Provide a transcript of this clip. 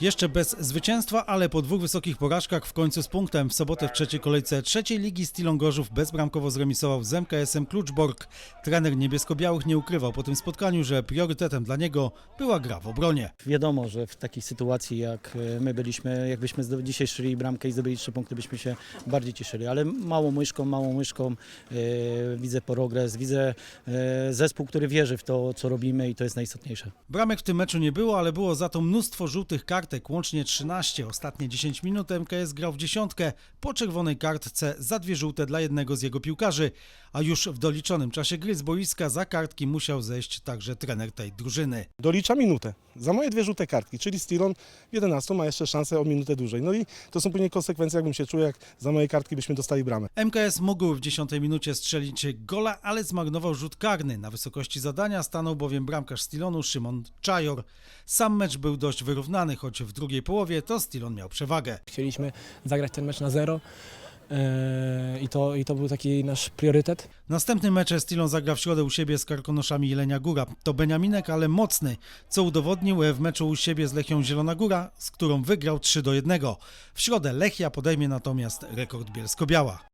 Jeszcze bez zwycięstwa, ale po dwóch wysokich porażkach w końcu z punktem. W sobotę w trzeciej kolejce trzeciej ligi Stilon Gorzów bezbramkowo zremisował z MKS-em Kluczbork. Trener niebiesko-białych nie ukrywał po tym spotkaniu, że priorytetem dla niego była gra w obronie. Wiadomo, że w takiej sytuacji jak e, my byliśmy, jakbyśmy dzisiaj strzeli bramkę i zdobyli trzy punkty, byśmy się bardziej cieszyli, ale małą myszką, małą myszką e, widzę progres, widzę e, zespół, który wierzy w to, co robimy i to jest najistotniejsze. Bramek w tym meczu nie było, ale było za to mnóstwo żółtych kartek, łącznie 13. Ostatnie 10 minut MKS grał w dziesiątkę po czerwonej kartce za dwie żółte dla jednego z jego piłkarzy, a już w doliczonym czasie gry z boiska za kartki musiał zejść także trener tej drużyny. dolicza minutę za moje dwie żółte kartki, czyli Stilon w 11 ma jeszcze szansę o minutę dłużej. No i to są później konsekwencje, jakbym się czuł, jak za moje kartki byśmy dostali bramę. MKS mógł w 10 minucie strzelić gola, ale zmarnował rzut karny. Na wysokości zadania stanął bowiem bramkarz Stilonu Szymon Czajor. Sam mecz był dość wyrównany, choć w drugiej połowie to Stilon miał przewagę. Chcieliśmy zagrać ten mecz na zero yy, i to, i to był taki nasz priorytet. Następny mecz Stilon zagra w środę u siebie z Karkonoszami Jelenia Góra. To Beniaminek, ale mocny, co udowodnił w meczu u siebie z Lechią Zielona Góra, z którą wygrał 3 do 1. W środę Lechia podejmie natomiast rekord Bielsko-Biała.